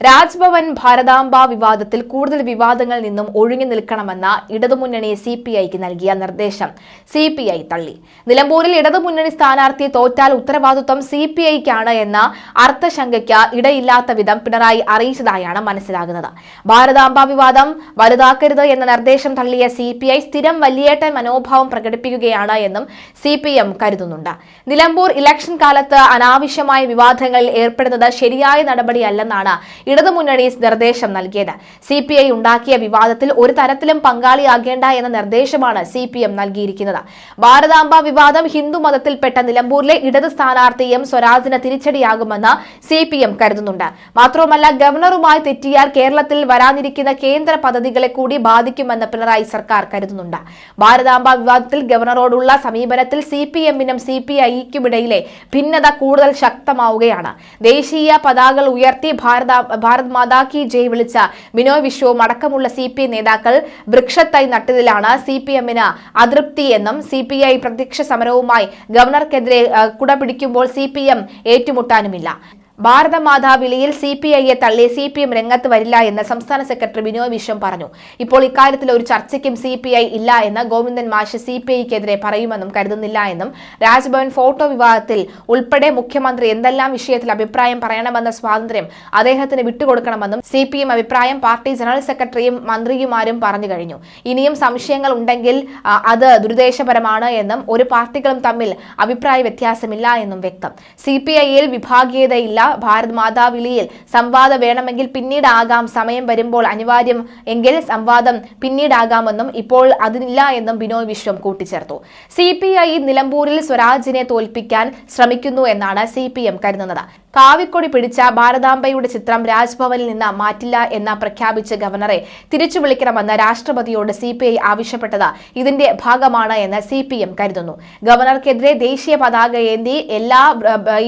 രാജ്ഭവൻ ഭാരതാംബ വിവാദത്തിൽ കൂടുതൽ വിവാദങ്ങളിൽ നിന്നും ഒഴിഞ്ഞു നിൽക്കണമെന്ന ഇടതുമുന്നണി സി പി ഐക്ക് നൽകിയ നിർദ്ദേശം സി പി ഐ തള്ളി. നിലമ്പൂരിൽ ഇടതുമുന്നണി സ്ഥാനാർത്ഥി തോറ്റാൽ ഉത്തരവാദിത്വം സി പി ഐക്കാണ് എന്ന അർത്ഥശങ്കയ്ക്ക് ഇടയില്ലാത്ത വിധം പിണറായി അറിയിച്ചതായാണ് മനസ്സിലാകുന്നത്. ഭാരതാംബ വിവാദം വലുതാക്കരുത് എന്ന നിർദ്ദേശം തള്ളിയ സി പി ഐ സ്ഥിരം വലിയേട്ടൻ മനോഭാവം പ്രകടിപ്പിക്കുകയാണ് എന്നും സി പി എം കരുതുന്നുണ്ട്. നിലമ്പൂർ ഇലക്ഷൻ കാലത്ത് അനാവശ്യമായ വിവാദങ്ങളിൽ ഏർപ്പെടുന്നത് ശരിയായ നടപടിയല്ലെന്നാണ് ഇടതുമുന്നണി നിർദ്ദേശം നൽകിയത്. സി പി ഐ ഉണ്ടാക്കിയ വിവാദത്തിൽ ഒരു തരത്തിലും പങ്കാളിയാകേണ്ട എന്ന നിർദ്ദേശമാണ് സി പി എം നൽകിയിരിക്കുന്നത്. ഭാരതാംബ വിവാദം ഹിന്ദു മതത്തിൽപ്പെട്ട നിലമ്പൂരിലെ ഇടത് സ്ഥാനാർത്ഥി എം സ്വരാജിന് തിരിച്ചടിയാകുമെന്ന് സി പി എം കരുതുന്നുണ്ട്. മാത്രവുമല്ല ഗവർണറുമായി തെറ്റിയാൽ കേരളത്തിൽ വരാനിരിക്കുന്ന കേന്ദ്ര പദ്ധതികളെ കൂടി ബാധിക്കുമെന്ന് പിണറായി സർക്കാർ കരുതുന്നുണ്ട്. ഭാരതാംബ വിവാദത്തിൽ ഗവർണറോടുള്ള സമീപനത്തിൽ സി പി എമ്മിനും സി പി ഐക്കുമിടയിലെ ഭിന്നത കൂടുതൽ ശക്തമാവുകയാണ്. ദേശീയ പതാകകൾ ഉയർത്തി ഭാരത ഭാരത് മാതാ കി ജയ് വിളിച്ച ബിനോയ് വിശ്വവും അടക്കമുള്ള സി പി നേതാക്കൾ വൃക്ഷത്തൈ നട്ടതിലാണ് സി പി എമ്മിന് അതൃപ്തി എന്നും സി പി ഐ പ്രത്യക്ഷ സമരവുമായി ഗവർണർക്കെതിരെ കുട പിടിക്കുമ്പോൾ സി പി എം ഏറ്റുമുട്ടാനുമില്ല. ഭാരതമാതാ വിളിയിൽ സി പി ഐയെ തള്ളി സി പി എം രംഗത്ത് വരില്ല എന്ന് സംസ്ഥാന സെക്രട്ടറി ബിനോയ് വിശ്വം പറഞ്ഞു. ഇപ്പോൾ ഇക്കാര്യത്തിൽ ഒരു ചർച്ചയ്ക്കും സി പി ഐ ഇല്ല എന്ന് ഗോവിന്ദൻ മാഷ് സി പി ഐക്കെതിരെ പറയുമെന്നും കരുതുന്നില്ല എന്നും രാജ്ഭവൻ ഫോട്ടോ വിവാദത്തിൽ ഉൾപ്പെടെ മുഖ്യമന്ത്രി എന്തെല്ലാം വിഷയത്തിൽ അഭിപ്രായം പറയണമെന്ന സ്വാതന്ത്ര്യം അദ്ദേഹത്തിന് വിട്ടുകൊടുക്കണമെന്നും സി പി എം അഭിപ്രായം പാർട്ടി ജനറൽ സെക്രട്ടറിയും മന്ത്രിയുമാരും പറഞ്ഞു കഴിഞ്ഞു. ഇനിയും സംശയങ്ങൾ ഉണ്ടെങ്കിൽ അത് ദുരുദ്ദേശപരമാണ് എന്നും ഒരു പാർട്ടികളും തമ്മിൽ അഭിപ്രായ വ്യത്യാസമില്ല എന്നും വ്യക്തം. സി പി ഐയിൽ വിഭാഗീയതയില്ല ഭാരത് മാതാ വിളിയിൽ സംവാദം വേണമെങ്കിൽ പിന്നീടാകാം. സമയം വരുമ്പോൾ അനിവാര്യം എങ്കിൽ സംവാദം പിന്നീടാകാമെന്നും ഇപ്പോൾ അതിനില്ല എന്നും ബിനോയ് വിശ്വം കൂട്ടിച്ചേർത്തു. സി പി ഐ നിലമ്പൂരിൽ സ്വരാജിനെ തോൽപ്പിക്കാൻ ശ്രമിക്കുന്നു എന്നാണ് സി പി എം കരുതുന്നത്. കാവിക്കൊടി പിടിച്ച ഭാരതാംബയുടെ ചിത്രം രാജ്ഭവനിൽ നിന്ന് മാറ്റില്ല എന്ന പ്രഖ്യാപിച്ച ഗവർണറെ തിരിച്ചു വിളിക്കണമെന്ന് രാഷ്ട്രപതിയോട് സി പി ഐ ആവശ്യപ്പെട്ടത് ഇതിന്റെ ഭാഗമാണ് എന്ന് സി പി എം കരുതുന്നു. ഗവർണർക്കെതിരെ ദേശീയ പതാക ഏന്തി എല്ലാ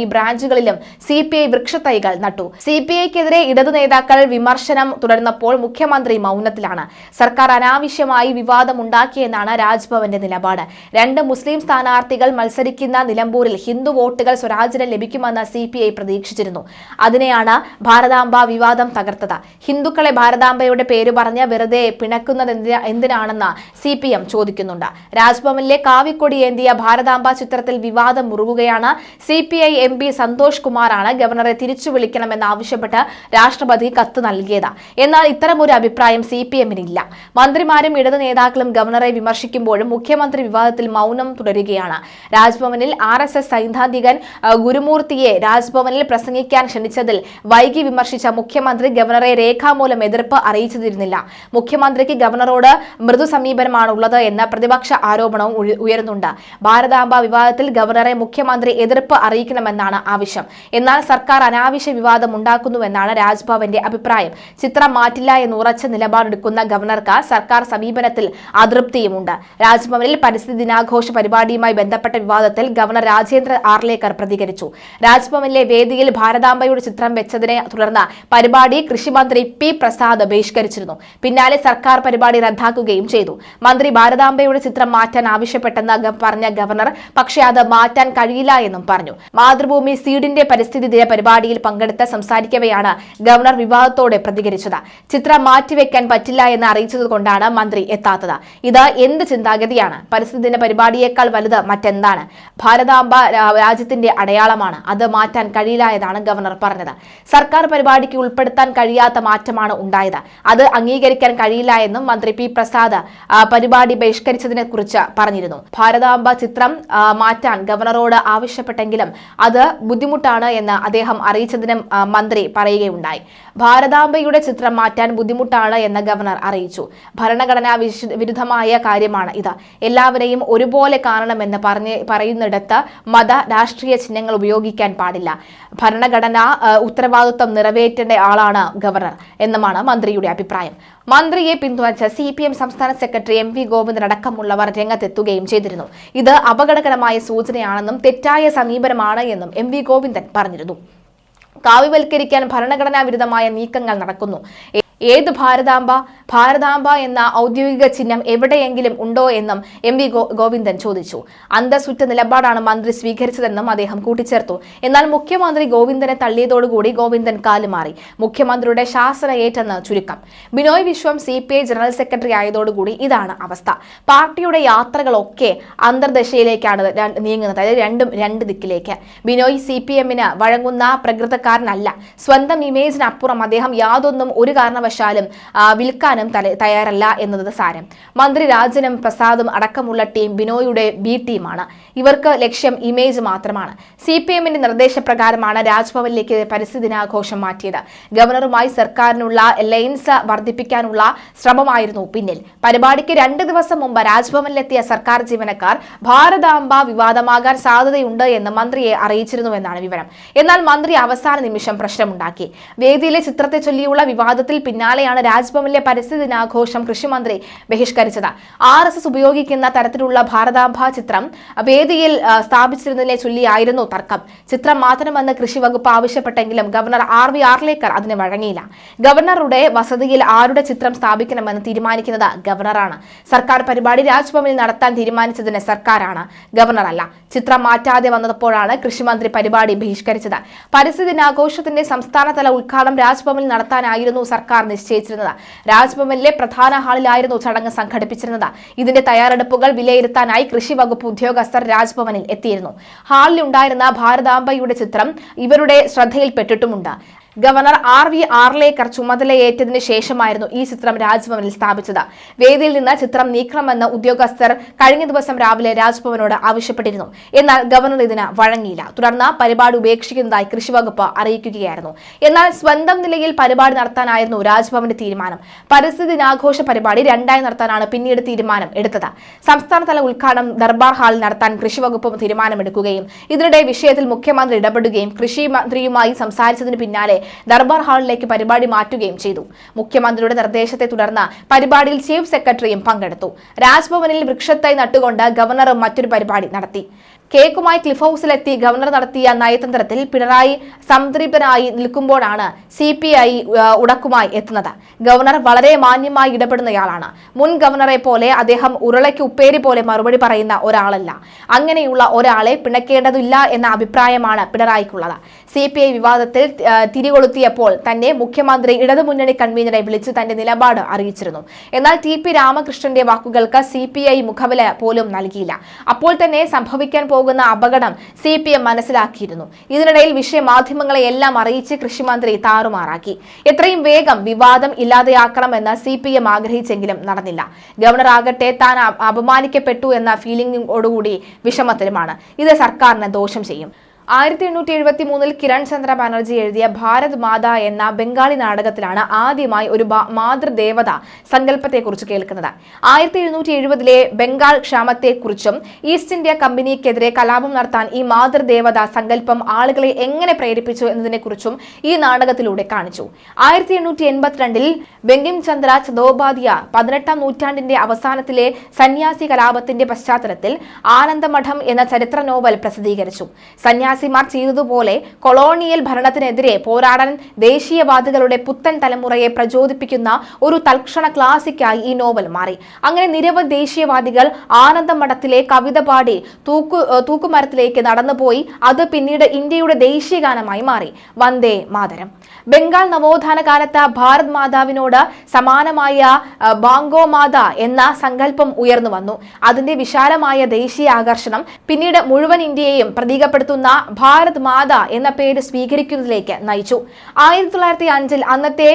ഈ ബ്രാഞ്ചുകളിലും സി പി ഐ വൃക്ഷത്തൈകൾ നട്ടു. സി പി ഐക്കെതിരെ ഇടതു നേതാക്കൾ വിമർശനം തുടർന്നപ്പോൾ മുഖ്യമന്ത്രി മൗനത്തിലാണ്. സർക്കാർ അനാവശ്യമായി വിവാദമുണ്ടാക്കിയെന്നാണ് രാജ്ഭവന്റെ നിലപാട്. രണ്ട് മുസ്ലിം സ്ഥാനാർത്ഥികൾ മത്സരിക്കുന്ന നിലമ്പൂരിൽ ഹിന്ദു വോട്ടുകൾ സ്വരാജിന് ലഭിക്കുമെന്ന് സി പി ഐ പ്രതീക്ഷിച്ചിരുന്നു. അതിനെയാണ് ഭാരതാംബ വിവാദം തകർത്തത്. ഹിന്ദുക്കളെ ഭാരതാംബയുടെ പേര് പറഞ്ഞ് വെറുതെ പിണക്കുന്നത് എന്തിനാ- എന്തിനാണെന്ന് സി പി എം ചോദിക്കുന്നുണ്ട്. രാജ്ഭവനിലെ കാവിക്കൊടി ഏന്തിയ ഭാരതാംബ ചിത്രത്തിൽ വിവാദം മുറുകുകയാണ്. C P I M P Santosh കുമാറാണ് ഗവർണറെ തിരിച്ചു വിളിക്കണമെന്ന് ആവശ്യപ്പെട്ട് രാഷ്ട്രപതി കത്ത് നൽകിയത്. എന്നാൽ ഇത്തരമൊരു അഭിപ്രായം സി പി എമ്മിനില്ല. മന്ത്രിമാരും ഇടതു നേതാക്കളും ഗവർണറെ വിമർശിക്കുമ്പോഴും മുഖ്യമന്ത്രി വിവാദത്തിൽ മൗനം തുടരുകയാണ്. രാജ്ഭവനിൽ ആർ എസ് എസ് സൈദ്ധാന്തികൻ ഗുരുമൂർത്തിയെ രാജ്ഭവനിൽ പ്രസംഗിക്കാൻ ക്ഷണിച്ചതിൽ വൈകി വിമർശിച്ച മുഖ്യമന്ത്രി ഗവർണറെ രേഖാമൂലം എതിർപ്പ് അറിയിച്ചിരുന്നില്ല മുഖ്യമന്ത്രിക്ക് ഗവർണറോട് മൃദു സമീപനമാണുള്ളത് എന്ന പ്രതിപക്ഷ ആരോപണവും ഉയ- ഉയരുന്നുണ്ട്. ഭാരതാംബ വിവാദത്തിൽ ഗവർണറെ മുഖ്യമന്ത്രി എതിർപ്പ് അറിയിക്കണമെന്നാണ് ആവശ്യം. എന്നാൽ സർക്കാർ അനാവശ്യ വിവാദം ഉണ്ടാക്കുന്നുവെന്നാണ് രാജ്ഭവന്റെ അഭിപ്രായം. ചിത്രം മാറ്റില്ല എന്ന് ഉറച്ച നിലപാടെടുക്കുന്ന ഗവർണർക്ക് സർക്കാർ സമീപനത്തിൽ അതൃപ്തിയുമുണ്ട്. രാജ്ഭവനിൽ പരിസ്ഥിതി ദിനാഘോഷ പരിപാടിയുമായി ബന്ധപ്പെട്ട വിവാദത്തിൽ ഗവർണർ രാജേന്ദ്ര ആർലേക്കർ പ്രതികരിച്ചു. രാജ്ഭവനിലെ വേദിയിൽ ഭാരതാംബയുടെ ചിത്രം വെച്ചതിനെ തുടർന്ന് പരിപാടി കൃഷിമന്ത്രി പി പ്രസാദ് ബഹിഷ്കരിച്ചിരുന്നു. പിന്നാലെ സർക്കാർ പരിപാടി റദ്ദാക്കുകയും ചെയ്തു. മന്ത്രി ഭാരതാംബയുടെ ചിത്രം മാറ്റാൻ ആവശ്യപ്പെട്ടെന്ന് പറഞ്ഞ ഗവർണർ പക്ഷേ അത് മാറ്റാൻ കഴിയില്ല എന്നും പറഞ്ഞു. മാതൃഭൂമി സീഡിന്റെ പരിസ്ഥിതി ദിന പരിപാടിയിൽ പങ്കെടുത്ത് സംസാരിക്കവെയാണ് ഗവർണർ വിവാദത്തോടെ പ്രതികരിച്ചത്. ചിത്രം മാറ്റിവെക്കാൻ പറ്റില്ല എന്ന് അറിയിച്ചതുകൊണ്ടാണ് മന്ത്രി എത്താത്തത്. ഇത് എന്ത് ചിന്താഗതിയാണ്? പരിസ്ഥിതി ദിന പരിപാടിയേക്കാൾ വലുത് മറ്റെന്താണ്? ഭാരതാംബ രാജ്യത്തിന്റെ അടയാളമാണ്. അത് മാറ്റാൻ കഴിയില്ല എന്നാണ് ഗവർണർ പറഞ്ഞത്. സർക്കാർ പരിപാടിക്ക് ഉൾപ്പെടുത്താൻ കഴിയാത്ത മാറ്റമാണ് ഉണ്ടായത്. അത് അംഗീകരിക്കാൻ കഴിയില്ല എന്നും മന്ത്രി പി പ്രസാദ് പരിപാടി ബഹിഷ്കരിച്ചതിനെ കുറിച്ച് പറഞ്ഞിരുന്നു. ഭാരതാംബ ചിത്രം മാറ്റാൻ ഗവർണറോട് ആവശ്യപ്പെട്ടെങ്കിലും അത് ബുദ്ധിമുട്ടാണ് എന്ന് അദ്ദേഹം അറിയിച്ചതിനും അറിയിച്ചതിന് മന്ത്രി പറയുകയുണ്ടായി. ഭാരതാംബയുടെ ചിത്രം മാറ്റാൻ ബുദ്ധിമുട്ടാണ് എന്ന് ഗവർണർ അറിയിച്ചു. ഭരണഘടനാ വിരുദ്ധമായ കാര്യമാണ് ഇത്. എല്ലാവരെയും ഒരുപോലെ കാണണമെന്ന് പറഞ്ഞ് പറയുന്നിടത്ത് മത രാഷ്ട്രീയ ചിഹ്നങ്ങൾ ഉപയോഗിക്കാൻ പാടില്ല. ഭരണഘടനാ ഉത്തരവാദിത്വം നിറവേറ്റേണ്ട ആളാണ് ഗവർണർ എന്നുമാണ് മന്ത്രിയുടെ അഭിപ്രായം. മന്ത്രിയെ പിന്തുണച്ച സി പി എം സംസ്ഥാന സെക്രട്ടറി എം വി ഗോവിന്ദൻ അടക്കമുള്ളവർ രംഗത്തെത്തുകയും ചെയ്തിരുന്നു. ഇത് അപകടകരമായ സൂചനയാണെന്നും തെറ്റായ സമീപനമാണ് എന്നും എം വി ഗോവിന്ദൻ പറഞ്ഞിരുന്നു. കാവ്യവൽക്കരിക്കാൻ ഭരണഘടനാ വിരുദ്ധമായ നീക്കങ്ങൾ നടക്കുന്നു. ഏത് ഭാരതാംബ? ഭാരതാംബ എന്ന ഔദ്യോഗിക ചിഹ്നം എവിടെയെങ്കിലും ഉണ്ടോ എന്നും എം വി ഗോവിന്ദൻ ചോദിച്ചു. അന്തസ്സുറ്റ നിലപാടാണ് മന്ത്രി സ്വീകരിച്ചതെന്നും അദ്ദേഹം കൂട്ടിച്ചേർത്തു. എന്നാൽ മുഖ്യമന്ത്രി ഗോവിന്ദനെ തള്ളിയതോടുകൂടി ഗോവിന്ദൻ കാലുമാറി മുഖ്യമന്ത്രിയുടെ ശാസന ഏറ്റെന്ന് ചുരുക്കം. Binoy Viswam C P I general secretary ആയതോടുകൂടി ഇതാണ് അവസ്ഥ. പാർട്ടിയുടെ യാത്രകളൊക്കെ അന്തർദശയിലേക്കാണ് നീങ്ങുന്നത്. അതായത് രണ്ടും രണ്ട് ദിക്കിലേക്ക്. ബിനോയ് സി പി എമ്മിന് വഴങ്ങുന്ന പ്രകൃതക്കാരനല്ല. സ്വന്തം ഇമേജിനപ്പുറം അദ്ദേഹം യാതൊന്നും ഒരു കാരണവശാലും വിൽക്കാനും തയ്യാറല്ല എന്നത് സാരം. മന്ത്രി രാജനും പ്രസാദും അടക്കമുള്ള ടീം ബിനോയുടെ ബി ടീമാണ്. ഇവർക്ക് ലക്ഷ്യം ഇമേജ് മാത്രമാണ്. സി പി എമ്മിന്റെ നിർദ്ദേശപ്രകാരമാണ് രാജ്ഭവനിലേക്ക് പരിസ്ഥിതി ദിനാഘോഷം മാറ്റിയത്. ഗവർണറുമായി സർക്കാരിനുള്ള ലൈൻസ് വർദ്ധിപ്പിക്കാനുള്ള ശ്രമമായിരുന്നു പിന്നിൽ. പരിപാടിക്ക് രണ്ട് ദിവസം മുമ്പ് രാജ്ഭവനിലെത്തിയ സർക്കാർ ജീവനക്കാർ ഭാരതാംബ വിവാദമാകാൻ സാധ്യതയുണ്ട് എന്ന് മന്ത്രിയെ അറിയിച്ചിരുന്നുവെന്നാണ് വിവരം. എന്നാൽ മന്ത്രി അവസാന നിമിഷം പ്രശ്നമുണ്ടാക്കി. വേദിയിലെ ചിത്രത്തെ ചൊല്ലിയുള്ള വിവാദത്തിൽ പിന്നാലെയാണ് രാജ്ഭവനിലെ പരിസ്ഥിതി ദിനാഘോഷം കൃഷിമന്ത്രി ബഹിഷ്കരിച്ചത്. ആർ എസ് എസ് ഉപയോഗിക്കുന്ന തരത്തിലുള്ള ഭാരതാംബ ചിത്രം വേദിയിൽ സ്ഥാപിച്ചിരുന്നതിനെ ചൊല്ലിയായിരുന്നു തർക്കം. ചിത്രം മാറ്റണമെന്ന് കൃഷി വകുപ്പ് ആവശ്യപ്പെട്ടെങ്കിലും ഗവർണർ ആർ വി ആർലേക്കർ അതിന് വഴങ്ങിയില്ല. ഗവർണറുടെ വസതിയിൽ ആരുടെ ചിത്രം സ്ഥാപിക്കണമെന്ന് തീരുമാനിക്കുന്നത് ഗവർണറാണ്. സർക്കാർ പരിപാടി രാജ്ഭവനിൽ നടത്താൻ തീരുമാനിച്ചതിന് സർക്കാരാണ് ഗവർണറല്ല. ചിത്രം മാറ്റാതെ വന്നപ്പോഴാണ് കൃഷിമന്ത്രി പരിപാടി ബഹിഷ്കരിച്ചത്. പരിസ്ഥിതി ദിനാഘോഷത്തിന്റെ സംസ്ഥാനതല ഉദ്ഘാടനം രാജ്ഭവനിൽ നടത്താനായിരുന്നു സർക്കാർ നിശ്ചയിച്ചിരുന്നത്. രാജ്ഭവനിലെ പ്രധാന ഹാളിലായിരുന്നു ചടങ്ങ് സംഘടിപ്പിച്ചിരുന്നത്. ഇതിന്റെ തയ്യാറെടുപ്പുകൾ വിലയിരുത്താനായി കൃഷി വകുപ്പ് ഉദ്യോഗസ്ഥർ രാജ്ഭവനിൽ എത്തിയിരുന്നു. ഹാളിലുണ്ടായിരുന്ന ഭാരതാംബയുടെ ചിത്രം ഇവരുടെ ശ്രദ്ധയിൽപ്പെട്ടിട്ടുമുണ്ട്. ഗവർണർ ആർ വി ആർലേക്കർ ചുമതലയേറ്റതിനു ശേഷമായിരുന്നു ഈ ചിത്രം രാജ്ഭവനിൽ സ്ഥാപിച്ചത്. വേദിയിൽ നിന്ന് ചിത്രം നീക്കണമെന്ന് ഉദ്യോഗസ്ഥർ കഴിഞ്ഞ ദിവസം രാവിലെ രാജ്ഭവനോട് ആവശ്യപ്പെട്ടിരുന്നു. എന്നാൽ ഗവർണർ ഇതിന് വഴങ്ങിയില്ല. തുടർന്ന് പരിപാടി ഉപേക്ഷിക്കുന്നതായി കൃഷിവകുപ്പ് അറിയിക്കുകയായിരുന്നു. എന്നാൽ സ്വന്തം നിലയിൽ പരിപാടി നടത്താനായിരുന്നു രാജ്ഭവന്റെ തീരുമാനം. പരിസ്ഥിതി ദിനാഘോഷ പരിപാടി രണ്ടായി നടത്താനാണ് പിന്നീട് തീരുമാനം എടുത്തത്. സംസ്ഥാനതല ഉദ്ഘാടനം ദർബാർ ഹാളിൽ നടത്താൻ കൃഷിവകുപ്പ് തീരുമാനമെടുക്കുകയും ഇതിനിടെ വിഷയത്തിൽ മുഖ്യമന്ത്രി ഇടപെടുകയും കൃഷി മന്ത്രിയുമായി സംസാരിച്ചതിന് പിന്നാലെ ദർബാർ ഹാളിലേക്ക് പരിപാടി മാറ്റുകയും ചെയ്തു. മുഖ്യമന്ത്രിയുടെ നിർദ്ദേശത്തെ തുടർന്ന് പരിപാടിയിൽ ചീഫ് സെക്രട്ടറിയും പങ്കെടുത്തു. രാജ്ഭവനിൽ വൃക്ഷത്തൈ നട്ടുകൊണ്ട് ഗവർണറും മറ്റൊരു പരിപാടി നടത്തി. കേക്കുമായി ക്ലിഫ് ഹൌസിലെത്തി ഗവർണർ നടത്തിയ നയതന്ത്രത്തിൽ പിണറായി സംതൃപ്തനായി നിൽക്കുമ്പോഴാണ് സി പി ഐ ഉടക്കുമായി എത്തുന്നത്. ഗവർണർ വളരെ മാന്യമായി ഇടപെടുന്നയാളാണ്. മുൻ ഗവർണറെ പോലെ അദ്ദേഹം ഉരുളയ്ക്ക് ഉപ്പേരി പോലെ മറുപടി പറയുന്ന ഒരാളല്ല. അങ്ങനെയുള്ള ഒരാളെ പിണക്കേണ്ടതില്ല എന്ന അഭിപ്രായമാണ് പിണറായിക്കുള്ളത്. സി പി ഐ വിവാദത്തിൽ തിരികൊളുത്തിയപ്പോൾ തന്നെ മുഖ്യമന്ത്രി ഇടതുമുന്നണി കൺവീനറെ വിളിച്ച് തന്റെ നിലപാട് അറിയിച്ചിരുന്നു. എന്നാൽ ടി പി രാമകൃഷ്ണന്റെ വാക്കുകൾക്ക് സി പി ഐ മുഖവില പോലും നൽകിയില്ല. അപ്പോൾ തന്നെ സംഭവിക്കാൻ പോകുന്ന അപകടം സി പി എം മനസ്സിലാക്കിയിരുന്നു. ഇതിനിടയിൽ വിഷയമാധ്യമങ്ങളെ എല്ലാം അറിയിച്ച് കൃഷിമന്ത്രി താറുമാറാക്കി. എത്രയും വേഗം വിവാദം ഇല്ലാതെയാക്കണമെന്ന് സി പി എം ആഗ്രഹിച്ചെങ്കിലും നടന്നില്ല. ഗവർണർ ആകട്ടെ താൻ അപമാനിക്കപ്പെട്ടു എന്ന ഫീലിംഗോടുകൂടി വിഷമത്തിലുമാണ്. ഇത് സർക്കാരിന് ദോഷം ചെയ്യും. ആയിരത്തി എണ്ണൂറ്റി എഴുപത്തി മൂന്നിൽ കിരൺ ചന്ദ്ര ബാനർജി എഴുതിയ ഭാരത് മാത എന്ന ബംഗാളി നാടകത്തിലാണ് ആദ്യമായി ഒരു മാതൃദേവത സങ്കല്പത്തെക്കുറിച്ച് കേൾക്കുന്നത്. ആയിരത്തി എഴുന്നൂറ്റി എഴുപതിലെ ബംഗാൾ ക്ഷാമത്തെക്കുറിച്ചും ഈസ്റ്റ് ഇന്ത്യ കമ്പനിക്കെതിരെ കലാപം നടത്താൻ ഈ മാതൃദേവത സങ്കല്പം ആളുകളെ എങ്ങനെ പ്രേരിപ്പിച്ചു എന്നതിനെക്കുറിച്ചും ഈ നാടകത്തിലൂടെ കാണിച്ചു. ആയിരത്തി എണ്ണൂറ്റി എൺപത്തിരണ്ടിൽ ബങ്കിം ചന്ദ്ര ചതോപാധ്യ പതിനെട്ടാം നൂറ്റാണ്ടിന്റെ അവസാനത്തിലെ സന്യാസി കലാപത്തിന്റെ പശ്ചാത്തലത്തിൽ ആനന്ദമഠം എന്ന ചരിത്ര നോവൽ പ്രസിദ്ധീകരിച്ചു. സന്യാസിമാർ ചെയ്തതുപോലെ കൊളോണിയൽ ഭരണത്തിനെതിരെ പോരാടാൻ ദേശീയവാദികളുടെ പുത്തൻ തലമുറയെ പ്രചോദിപ്പിക്കുന്ന ഒരു തൽക്ഷണ ക്ലാസിക്കായി ഈ നോവൽ മാറി. അങ്ങനെ നിരവധി ദേശീയവാദികൾ ആനന്ദമഠത്തിലെ കവിത പാടി തൂക്കു തൂക്കുമരത്തിലേക്ക് നടന്നുപോയി. അത് പിന്നീട് ഇന്ത്യയുടെ ദേശീയ ഗാനമായി മാറി. വന്ദേ മാതരം. ബംഗാൾ നവോത്ഥാന കാലത്ത് ഭാരത് മാതാവിനോട് സമാനമായ ബാങ്കോമാത ബാങ്കോ മാത എന്ന സങ്കല്പം ഉയർന്നു വന്നു. അതിന്റെ വിശാലമായ ദേശീയ ആകർഷണം പിന്നീട് മുഴുവൻ ഇന്ത്യയെയും പ്രതീകപ്പെടുത്തുന്ന ഭാരത് മാത എന്ന പേര് സ്വീകരിക്കുന്നതിലേക്ക് നയിച്ചു. ആയിരത്തി തൊള്ളായിരത്തി അഞ്ചിൽ അന്നത്തെ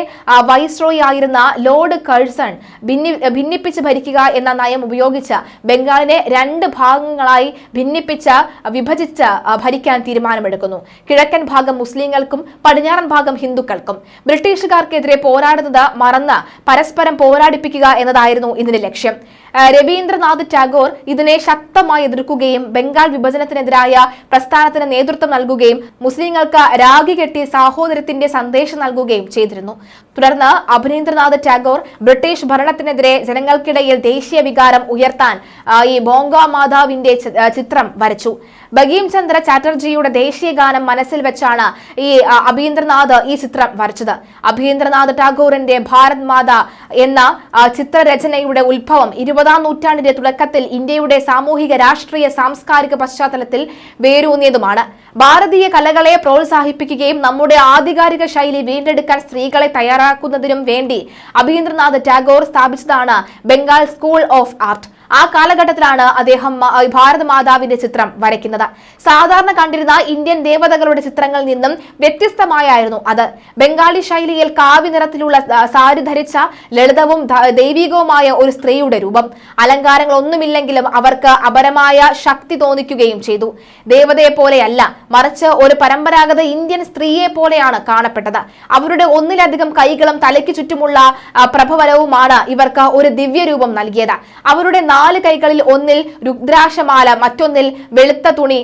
വൈസ്രോയി ആയിരുന്ന ലോർഡ് കഴ്സൺ ഭിന്നി ഭിന്നിപ്പിച്ച് ഭരിക്കുക എന്ന നയം ഉപയോഗിച്ച് ബംഗാളിനെ രണ്ട് ഭാഗങ്ങളായി ഭിന്നിപ്പിച്ച് വിഭജിച്ച് ഭരിക്കാൻ തീരുമാനമെടുക്കുന്നു. കിഴക്കൻ ഭാഗം മുസ്ലിങ്ങൾക്കും പടിഞ്ഞാറൻ ഭാഗം ഹിന്ദുക്കൾക്കും. ബ്രിട്ടീഷുകാർക്കെതിരെ പോരാടുന്നത് മറന്ന് പരസ്പരം പോരാടിപ്പിക്കുക എന്നതായിരുന്നു ഇതിന്റെ ലക്ഷ്യം. രവീന്ദ്രനാഥ് ടാഗോർ ഇതിനെ ശക്തമായി എതിർക്കുകയും ബംഗാൾ വിഭജനത്തിനെതിരായ പ്രസ്ഥാനത്തിന് നേതൃത്വം നൽകുകയും മുസ്ലിങ്ങൾക്ക് രാഗി കെട്ടി സാഹോദര്യത്തിന്റെ സന്ദേശം നൽകുകയും ചെയ്തിരുന്നു. തുടർന്ന് അഭിനേന്ദ്രനാഥ് ടാഗോർ ബ്രിട്ടീഷ് ഭരണത്തിനെതിരെ ജനങ്ങൾക്കിടയിൽ ദേശീയ വികാരം ഉയർത്താൻ ഈ ബോങ്ക മാതാവിന്റെ ചിത്രം വരച്ചു. ബഗീം ചന്ദ്ര ചാറ്റർജിയുടെ ദേശീയ ഗാനം മനസ്സിൽ വെച്ചാണ് ഈ അഭീന്ദ്രനാഥ് ഈ ചിത്രം വരച്ചത്. അഭീന്ദ്രനാഥ് ടാഗോറിന്റെ ഭാരത് മാത എന്ന ചിത്രരചനയുടെ ഉത്ഭവം ഇരുപതാം നൂറ്റാണ്ടിന്റെ തുടക്കത്തിൽ ഇന്ത്യയുടെ സാമൂഹിക രാഷ്ട്രീയ സാംസ്കാരിക പശ്ചാത്തലത്തിൽ വേരൂന്നിയതുമാണ്. ഭാരതീയ കലകളെ പ്രോത്സാഹിപ്പിക്കുകയും നമ്മുടെ ആധികാരിക ശൈലി വീണ്ടെടുക്കാൻ സ്ത്രീകളെ തയ്യാറാക്കുന്നതിനും വേണ്ടി അഭീന്ദ്രനാഥ് ടാഗോർ സ്ഥാപിച്ചതാണ് ബംഗാൾ സ്കൂൾ ഓഫ് ആർട്ട്. ആ കാലഘട്ടത്തിലാണ് അദ്ദേഹം മ- ഭാരത മാതാവിന്റെ ചിത്രം വരയ്ക്കുന്നത്. സാധാരണ കണ്ടിരുന്ന ഇന്ത്യൻ ദേവതകളുടെ ചിത്രങ്ങളിൽ നിന്നും വ്യത്യസ്തമായായിരുന്നു അത്. ബംഗാളി ശൈലിയിൽ കാവ്യ നിറത്തിലുള്ള സാരി ധരിച്ച ലളിതവും ദൈവികവുമായ ഒരു സ്ത്രീയുടെ രൂപം. അലങ്കാരങ്ങളൊന്നുമില്ലെങ്കിലും അവർക്ക് അപരമായ ശക്തി തോന്നിക്കുകയും ചെയ്തു. ദേവതയെ പോലെയല്ല മറിച്ച് ഒരു പരമ്പരാഗത ഇന്ത്യൻ സ്ത്രീയെ പോലെയാണ് കാണപ്പെട്ടത്. അവരുടെ ഒന്നിലധികം കൈകളും തലയ്ക്ക് ചുറ്റുമുള്ള പ്രഭവരവുമാണ് ഇവർക്ക് ഒരു ദിവ്യരൂപം നൽകിയത്. അവരുടെ നാല് കൈകളിൽ ഒന്നിൽ രുദ്രാക്ഷമാല മറ്റൊന്നിൽ വെളുത്ത തുണി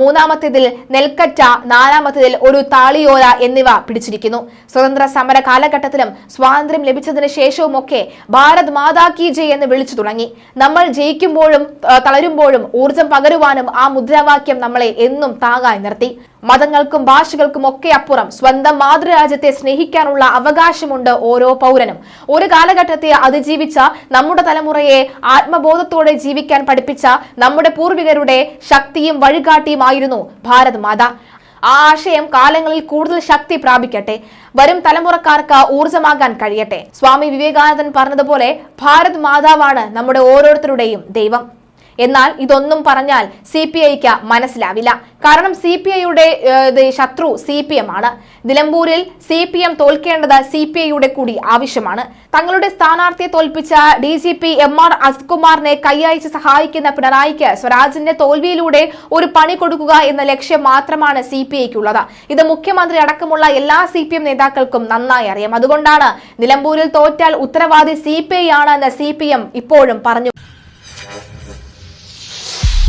മൂന്നാമത്തേതിൽ നെൽക്കറ്റ നാലാമത്തേതിൽ ഒരു താളിയോല എന്നിവ പിടിച്ചിരിക്കുന്നു. സ്വതന്ത്ര സമര കാലഘട്ടത്തിലും സ്വാതന്ത്ര്യം ലഭിച്ചതിന് ശേഷവുമൊക്കെ ഭാരത് മാതാ കി ജയ് എന്ന് വിളിച്ചു തുടങ്ങി. നമ്മൾ ജയിക്കുമ്പോഴും തളരുമ്പോഴും ഊർജം പകരുവാനും ആ മുദ്രാവാക്യം നമ്മളെ എന്നും താങ്ങായി നിർത്തി. മതങ്ങൾക്കും ഭാഷകൾക്കും ഒക്കെ അപ്പുറം സ്വന്തം മാതൃരാജ്യത്തെ സ്നേഹിക്കാനുള്ള അവകാശമുണ്ട് ഓരോ പൗരനും. ഒരു കാലഘട്ടത്തെ അതിജീവിച്ച നമ്മുടെ തലമുറയെ ആത്മബോധത്തോടെ ജീവിക്കാൻ പഠിപ്പിച്ച നമ്മുടെ പൂർവികരുടെ ശക്തിയും വഴികാട്ടിയുമായിരുന്നു ഭാരത് മാത. ആ ആശയം കാലങ്ങളിൽ കൂടുതൽ ശക്തി പ്രാപിക്കട്ടെ. വരും തലമുറക്കാർക്ക് ഊർജമാകാൻ കഴിയട്ടെ. സ്വാമി വിവേകാനന്ദൻ പറഞ്ഞതുപോലെ ഭാരത് മാതാവാണ് നമ്മുടെ ഓരോരുത്തരുടെയും ദൈവം. എന്നാൽ ഇതൊന്നും പറഞ്ഞാൽ സി പി ഐക്ക് മനസ്സിലാവില്ല. കാരണം സി പി ഐയുടെ ശത്രു സി പി എം ആണ്. നിലമ്പൂരിൽ സി പി എം തോൽക്കേണ്ടത് സി പി ഐയുടെ കൂടി ആവശ്യമാണ്. തങ്ങളുടെ സ്ഥാനാർത്ഥിയെ തോൽപ്പിച്ച D G P M R അസ്കുമാറിനെ കൈയയച്ച് സഹായിക്കുന്ന പിണറായിക്ക് സ്വരാജിന്റെ തോൽവിയിലൂടെ ഒരു പണി കൊടുക്കുക എന്ന ലക്ഷ്യം മാത്രമാണ് സി പി ഐക്കുള്ളത്. ഇത് മുഖ്യമന്ത്രി അടക്കമുള്ള എല്ലാ സി പി എം നേതാക്കൾക്കും നന്നായി അറിയാം. അതുകൊണ്ടാണ് നിലമ്പൂരിൽ തോറ്റാൽ ഉത്തരവാദി സി പി ഐ ആണ് എന്ന് സി പി എം ഇപ്പോഴും പറഞ്ഞു.